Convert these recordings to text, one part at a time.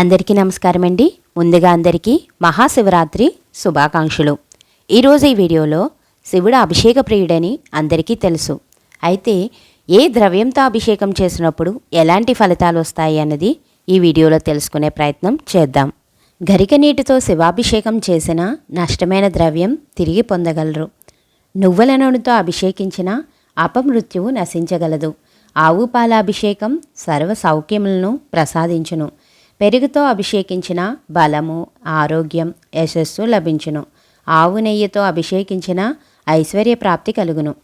అందరికీ నమస్కారం అండి ముందుగా అందరికీ మహాశివరాత్రి శుభాకాంక్షలు. ఈరోజు ఈ వీడియోలో శివుడు అభిషేక ప్రియుడని అందరికీ తెలుసు. అయితే ఏ ద్రవ్యంతో అభిషేకం చేసినప్పుడు ఎలాంటి ఫలితాలు వస్తాయి అన్నది ఈ వీడియోలో తెలుసుకునే ప్రయత్నం చేద్దాం. గరిక నీటితో శివాభిషేకం చేసిన నష్టమైన ద్రవ్యం తిరిగి పొందగలరు. నువ్వుల నూనెతో అభిషేకించిన అపమృత్యువు నశించగలదు. ఆవు పాల అభిషేకం సర్వ సౌఖ్యములను ప్రసాదించును. పెరుగుతో అభిషేకించిన బలము ఆరోగ్యం యశస్సు లభించును. ఆవు నెయ్యితో అభిషేకించిన ఐశ్వర్య ప్రాప్తి కలుగును.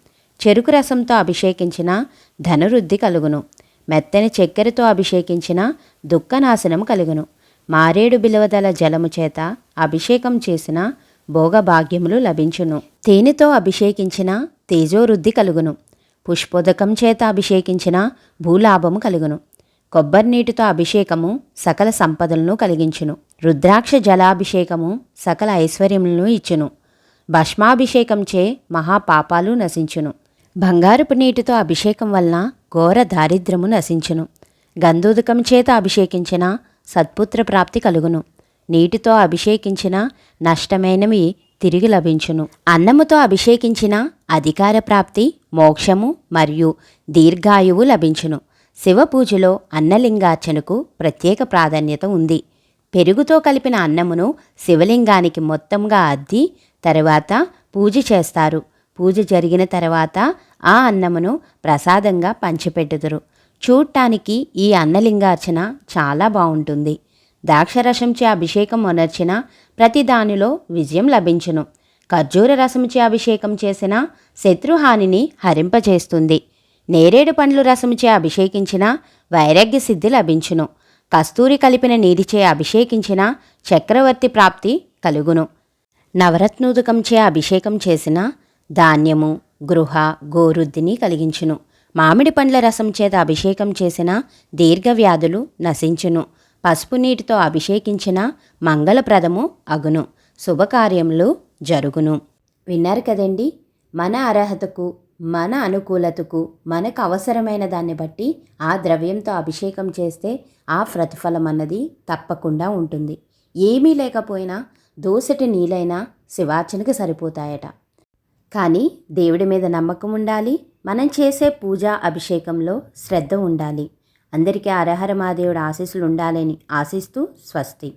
చెరుకు రసంతో అభిషేకించిన ధనవృద్ధి కలుగును. మెత్తని చక్కెరతో అభిషేకించిన దుఃఖనాశనం కలుగును. మారేడు బిలవదల జలము చేత అభిషేకం చేసిన భోగభాగ్యములు లభించును. తేనెతో అభిషేకించిన తేజోవృద్ధి కలుగును. పుష్పోదకం చేత అభిషేకించిన భూలాభము కలుగును. కొబ్బరి నీటితో అభిషేకము సకల సంపదలను కలిగించును. రుద్రాక్ష జలాభిషేకము సకల ఐశ్వర్యములను ఇచ్చును. భస్మాభిషేకంచే మహాపాపాలు నశించును. బంగారపు నీటితో అభిషేకం వలన ఘోర దారిద్రము నశించును. గంధోదకం చేత అభిషేకించిన సత్పుత్ర ప్రాప్తి కలుగును. నీటితో అభిషేకించిన నష్టమైనవి తిరిగి లభించును. అన్నముతో అభిషేకించిన అధికార ప్రాప్తి మోక్షము మరియు దీర్ఘాయువు లభించును. శివ పూజలో అన్నలింగార్చనకు ప్రత్యేక ప్రాధాన్యత ఉంది. పెరుగుతో కలిపిన అన్నమును శివలింగానికి మొత్తంగా అద్ది తరువాత పూజ చేస్తారు. పూజ జరిగిన తర్వాత ఆ అన్నమును ప్రసాదంగా పంచిపెట్టుదురు. చూడటానికి ఈ అన్నలింగార్చన చాలా బాగుంటుంది ద్రాక్షరసంచే అభిషేకం మొనర్చిన ప్రతి దానిలో విజయం లభించును. ఖర్జూర రసముచే అభిషేకం చేసిన శత్రుహానిని హరింపచేస్తుంది నేరేడు పండ్లు రసముచే అభిషేకించిన వైరాగ్య సిద్ధి లభించును. కస్తూరి కలిపిన నీటిచే అభిషేకించిన చక్రవర్తి ప్రాప్తి కలుగును. నవరత్నోదకంచే అభిషేకం చేసిన ధాన్యము గృహ గోరుద్ధిని కలిగించును. మామిడి పండ్ల రసం చేత అభిషేకం చేసిన దీర్ఘవ్యాధులు నశించును. పసుపు నీటితో అభిషేకించిన మంగళప్రదము అగును. శుభకార్యములు జరుగును. విన్నారు కదండి మన అర్హతకు మన అనుకూలతకు మనకు అవసరమైన దాన్ని బట్టి ఆ ద్రవ్యంతో అభిషేకం చేస్తే ఆ ప్రతిఫలం అన్నది తప్పకుండా ఉంటుంది. ఏమీ లేకపోయినా దోసటి నీళ్ళైనా శివార్చనకు సరిపోతాయట. కానీ దేవుడి మీద నమ్మకం ఉండాలి మనం చేసే పూజ అభిషేకంలో శ్రద్ధ ఉండాలి. అందరికీ అరహర మహాదేవుడు ఆశీస్సులు ఉండాలని ఆశిస్తూ స్వస్తి.